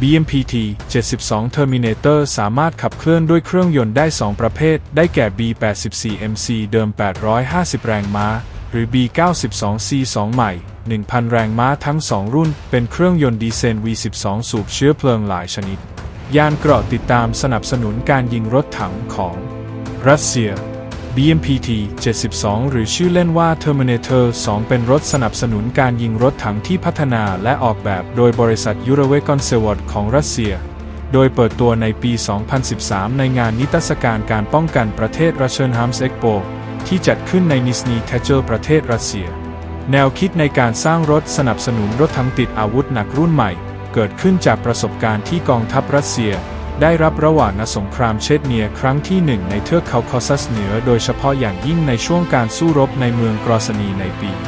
BMPT 72 Terminator สามารถขับเคลื่อนด้วยเครื่องยนต์ได้ 2 ประเภท ได้แก่ B84 MC เดิม 850 แรงม้า หรือ B92 C2 ใหม่ 1,000 แรงม้าทั้ง 2 รุ่น เป็นเครื่องยนต์ดีเซล V12 สูบเชื้อเพลิงหลายชนิด ยานเกราะติดตามสนับสนุนการยิงรถถังของรัสเซีย BMPT 72 หรือชื่อเล่นว่า Terminator 2 เป็นรถสนับสนุนการยิงรถถังที่พัฒนาและออกแบบโดยบริษัทยูรเวกอนเซวอดของรัสเซีย โดยเปิดตัวในปี 2013 ในงานนิทรรศการการป้องกันประเทศรัชเชนฮัมส์เอ็กโปที่จัดขึ้นในนิสนีเทเจอร์ประเทศรัสเซีย แนวคิดในการสร้างรถสนับสนุนรถถังติดอาวุธหนักรุ่นใหม่ เกิดขึ้นจากประสบการณ์ที่กองทัพรัสเซีย ได้รับระหว่างสงครามเชชเนียครั้งที่หนึ่งในเทือกเขาคอซัสเหนือโดยเฉพาะอย่างยิ่งในช่วงการสู้รบในเมืองกรอสนีในปี 1995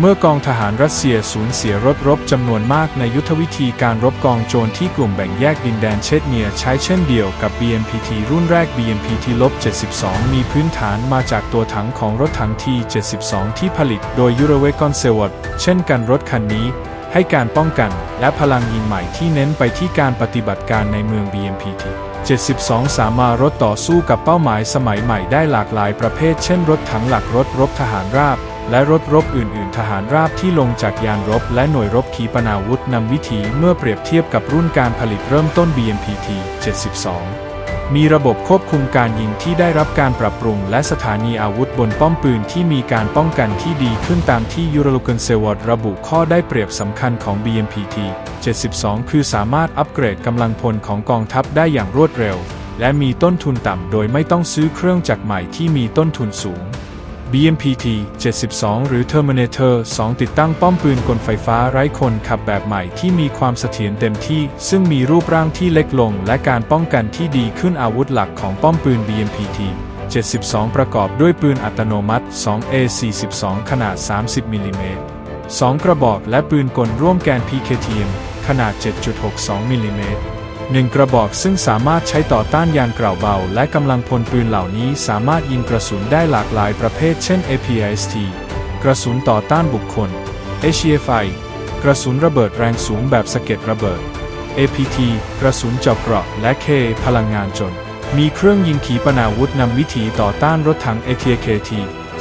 เมื่อกองทหารรัสเซียสูญเสียรถรบจำนวนมากในยุทธวิธีการรบกองโจรที่กลุ่มแบ่งแยกดินแดนเชชเนียใช้เช่นเดียวกับ BMPT รุ่นแรก BMPT-72 มีพื้นฐานมาจากตัวถังของรถถัง T-72 ที่ผลิตโดยยูโรเวกอนเซวอดเช่นกันรถคันนี้ ให้การป้องกันและพลังยิงใหม่ที่เน้นไปที่การปฏิบัติการในเมือง BMPT 72 สามารถรถต่อสู้กับเป้าหมายสมัยใหม่ได้หลากหลายประเภท เช่นรถถังหลักรถรบทหารราบ และรถรบอื่น ๆ ทหารราบที่ลงจากยานรบ และหน่วยรบขีปนาวุธนำวิถีเมื่อเปรียบเทียบกับรุ่นการผลิตเริ่มต้น BMPT 72 มีระบบควบคุมการยิงที่ได้รับการปรับปรุง และสถานีอาวุธบนป้อมปืนที่มีการป้องกันที่ดีขึ้นตามที่ยูโรลูกนเซวอดระบุข้อได้เปรียบสำคัญของ BMPT 72 คือสามารถอัปเกรดกำลังพลของกองทัพได้อย่างรวดเร็ว และมีต้นทุนต่ำโดยไม่ต้องซื้อเครื่องจักรใหม่ที่มีต้นทุนสูง BMPT 72 หรือ Terminator 2 ติดตั้งป้อมปืนกลไฟฟ้าไร้คนขับแบบใหม่ที่มีความเสถียรเต็มที่ ซึ่งมีรูปร่างที่เล็กลง และการป้องกันที่ดีขึ้นอาวุธหลักของป้อมปืน BMPT 72 ประกอบด้วยปืนอัตโนมัติ 2A42 ขนาด 30 มิลลิเมตร 2 กระบอกและปืนกลร่วมแกน PKTM ขนาด 7.62 มิลลิเมตร หนึ่งกระบอกซึ่งสามารถใช้ต่อต้านยานกล่าวเบา และกำลังพลปืนเหล่านี้สามารถยิงกระสุนได้หลากหลายประเภทเช่น APIST กระสุนต่อต้านบุคคล HEFI กระสุนระเบิดแรงสูงแบบสะเก็ดระเบิด APT กระสุนเจาะเกราะ และ K พลังงานจน มีเครื่องยิงขีปนาวุธนำวิถีต่อต้านรถถัง ATKT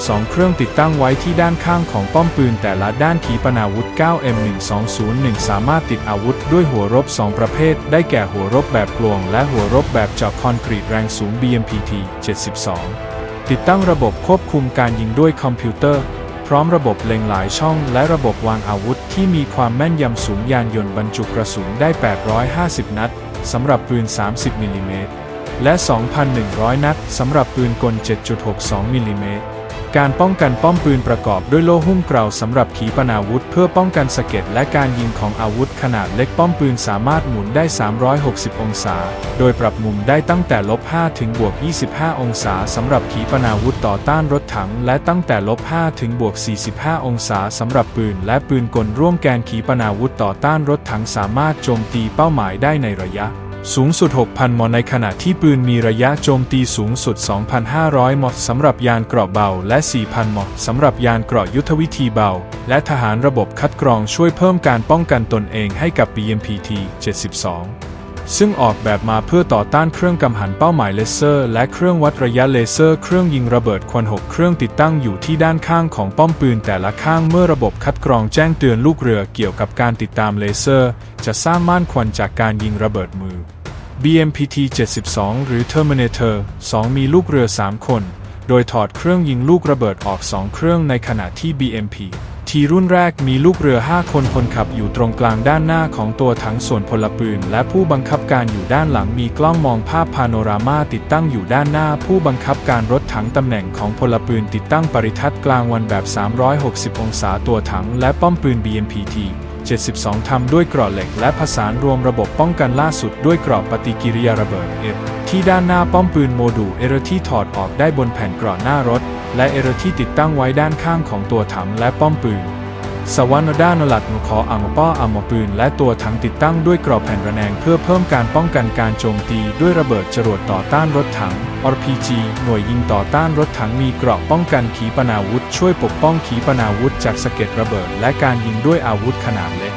สองเครื่องติดตั้งไว้ที่ด้านข้างของป้อมปืนแต่ละด้านขีปนาวุธ 9M1201 สามารถติดอาวุธด้วยหัวรบ 2 ประเภท ได้แก่หัวรบแบบกลวง และหัวรบแบบเจาะคอนกรีตแรงสูง BMPT 72 ติดตั้งระบบควบคุมการยิงด้วยคอมพิวเตอร์ พร้อมระบบเล็งหลายช่อง และระบบวางอาวุธที่มีความแม่นยำสูงยานยนต์บรรจุกระสุนได้ 850 นัดสำหรับปืน 30มิลลิเมตรและ 2,100 นัดสำหรับปืนกล 7.62มิลลิเมตร การป้องกันป้อมปืนประกอบด้วยโล่หุ้มเกราสำหรับขีปนาวุธ เพื่อป้องกันสะเก็ดและการยิงของอาวุธขนาดเล็กป้อมปืนสามารถหมุนได้ 360 องศา โดยปรับมุมได้ตั้งแต่ลบ5ถึงบวก 25 องศาสำหรับขีปนาวุธต่อต้านรถถัง และตั้งแต่ลบ5ถึงบวก 45 องศาสำหรับปืน และปืนกลร่วมแกนขีปนาวุธต่อต้านรถถังสามารถโจมตีเป้าหมายได้ในระยะ สูงสุด 6,000 มในขณะที่ปืนมีระยะโจมตีสูงสุด 2,500 มสำหรับยานเกราะเบา และ 4,000 มสำหรับยานเกราะยุทธวิธีเบา และทหารระบบคัดกรองช่วยเพิ่มการป้องกันตนเองให้กับ BMPT 72 ซึ่งออกแบบมาเพื่อต่อต้านเครื่องกำหันเป้าหมายเลเซอร์ และเครื่องวัดระยะเลเซอร์ เครื่องยิงระเบิดควัน6เครื่องติดตั้งอยู่ที่ด้านข้างของป้อมปืนแต่ละข้างเมื่อระบบคัดกรองแจ้งเตือนลูกเรือเกี่ยวกับการติดตามเลเซอร์ จะสร้างม่านควันจากการยิงระเบิดมือ BMPT 72 หรือ Terminator 2 มีลูกเรือ 3 คน โดยถอดเครื่องยิงลูกระเบิดออก 2 เครื่องในขณะที่ BMP ทีรุ่นแรกมีลูกเรือ 5 คนคนขับอยู่ตรงกลางด้านหน้าของตัวถังส่วนพลปืน และผู้บังคับการอยู่ด้านหลังมีกล้องมองภาพพาโนรามาติดตั้งอยู่ด้านหน้า ผู้บังคับการรถถังตำแหน่งของพลปืนติดตั้งปริทัศน์กลางวันแบบ 360 องศาตัวถังและป้อมปืน BMPT 72 ทำด้วยเกราะเหล็กและผสานรวมระบบป้องกันล่าสุดด้วยเกราะปฏิกิริยาระเบิด F ที่ด้านหน้าป้อมปืนโมดูลเอรที่ถอดออกได้บนแผ่นเกราะหน้ารถ และเอรที่ติดตั้งไว้ด้านข้างของตัวถังและป้อมปืนสวรรด้านหลัดนุขออัมป้ออัมปืน และตัวถังติดตั้งด้วยกรอบแผ่นระแนงเพื่อเพิ่มการป้องกันการโจมตีด้วยระเบิดจรวดต่อต้านรถถัง RPG หน่วยยิงต่อต้านรถถังมีเกราะป้องกันขีปนาวุธ ช่วยปกป้องขีปนาวุธจากสะเก็ดระเบิด และการยิงด้วยอาวุธขนาดเล็ก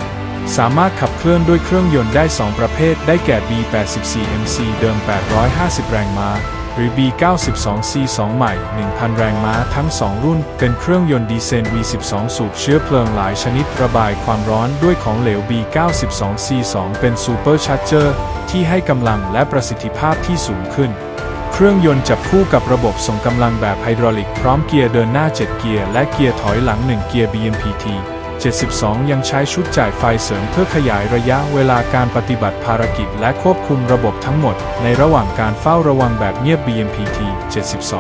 สามารถขับเคลื่อนด้วยเครื่องยนต์ได้ 2 ประเภท ได้แก่ B84 MC เดิม 850 แรงม้า หรือ B92 C2 ใหม่ 1,000 แรงม้าทั้ง 2 รุ่น เป็นเครื่องยนต์ดีเซล V12 สูบเชื้อเพลิงหลายชนิดระบายความร้อนด้วยของเหลว B92 C2 เป็นซูเปอร์ชาร์เจอร์ที่ให้กำลังและประสิทธิภาพที่สูงขึ้น เครื่องยนต์จับคู่กับระบบส่งกำลังแบบไฮดรอลิกพร้อมเกียร์เดินหน้า 7 เกียร์และเกียร์ถอยหลัง 1 เกียร์ BMPT 72 ยังใช้ชุดจ่ายไฟเสริมเพื่อขยายระยะเวลาการปฏิบัติภารกิจและควบคุมระบบทั้งหมด ในระหว่างการเฝ้าระวังแบบเงียบ BMPT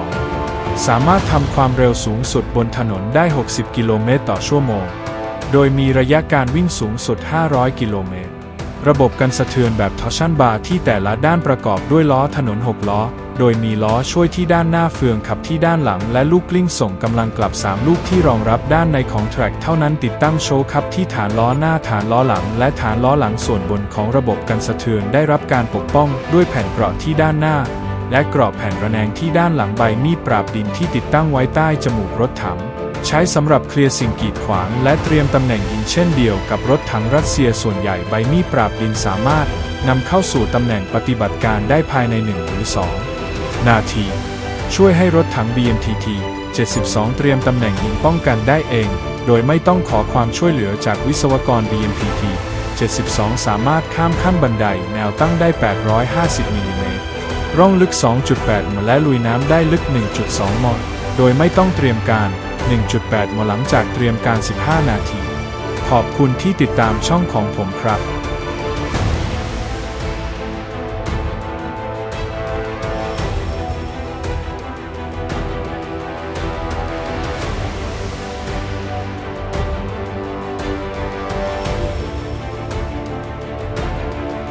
72 สามารถทำความเร็วสูงสุดบนถนนได้ 60 กิโลเมตรต่อชั่วโมง โดยมีระยะการวิ่งสูงสุด 500 กิโลเมตร ระบบกันสะเทือนแบบทอชันบาร์ที่แต่ละด้านประกอบด้วยล้อถนน 6 ล้อ โดยมีล้อช่วยที่ด้านหน้าเฟืองขับที่ด้านหลัง และลูกกลิ้งส่งกำลังกลับ 3 ลูกที่รองรับด้านในของแทร็กเท่านั้นติดตั้งโชว์คับที่ฐานล้อหน้าฐานล้อหลัง และฐานล้อหลังส่วนบนของระบบกันสะเทือนได้รับการปกป้องด้วยแผ่นเกราะที่ด้านหน้า และกรอบแผ่นระแนงที่ด้านหลังใบมีดปราบดินที่ติดตั้งไว้ใต้จมูกรถถังใช้สำหรับเคลียร์สิ่งกีดขวาง และเตรียมตำแหน่งยิงเช่นเดียวกับรถถังรัสเซียส่วนใหญ่ใบมีดปราบดินสามารถนำเข้าสู่ตำแหน่งปฏิบัติการได้ภายใน1หรือ2 นาที ช่วยให้รถถัง BMTT 72 เตรียมตำแหน่งยิงป้องกันได้เอง โดยไม่ต้องขอความช่วยเหลือจากวิศวกร BMPT 72 สามารถข้ามขั้นบันไดแนวตั้งได้ 850 มิลลิเมตร ร่องลึก 2.8 มและลุยน้ำได้ลึก 1.2 มโดยไม่ต้องเตรียมการ 1.8 มหลังจากเตรียมการ 15 นาที ขอบคุณที่ติดตามช่องของผมครับ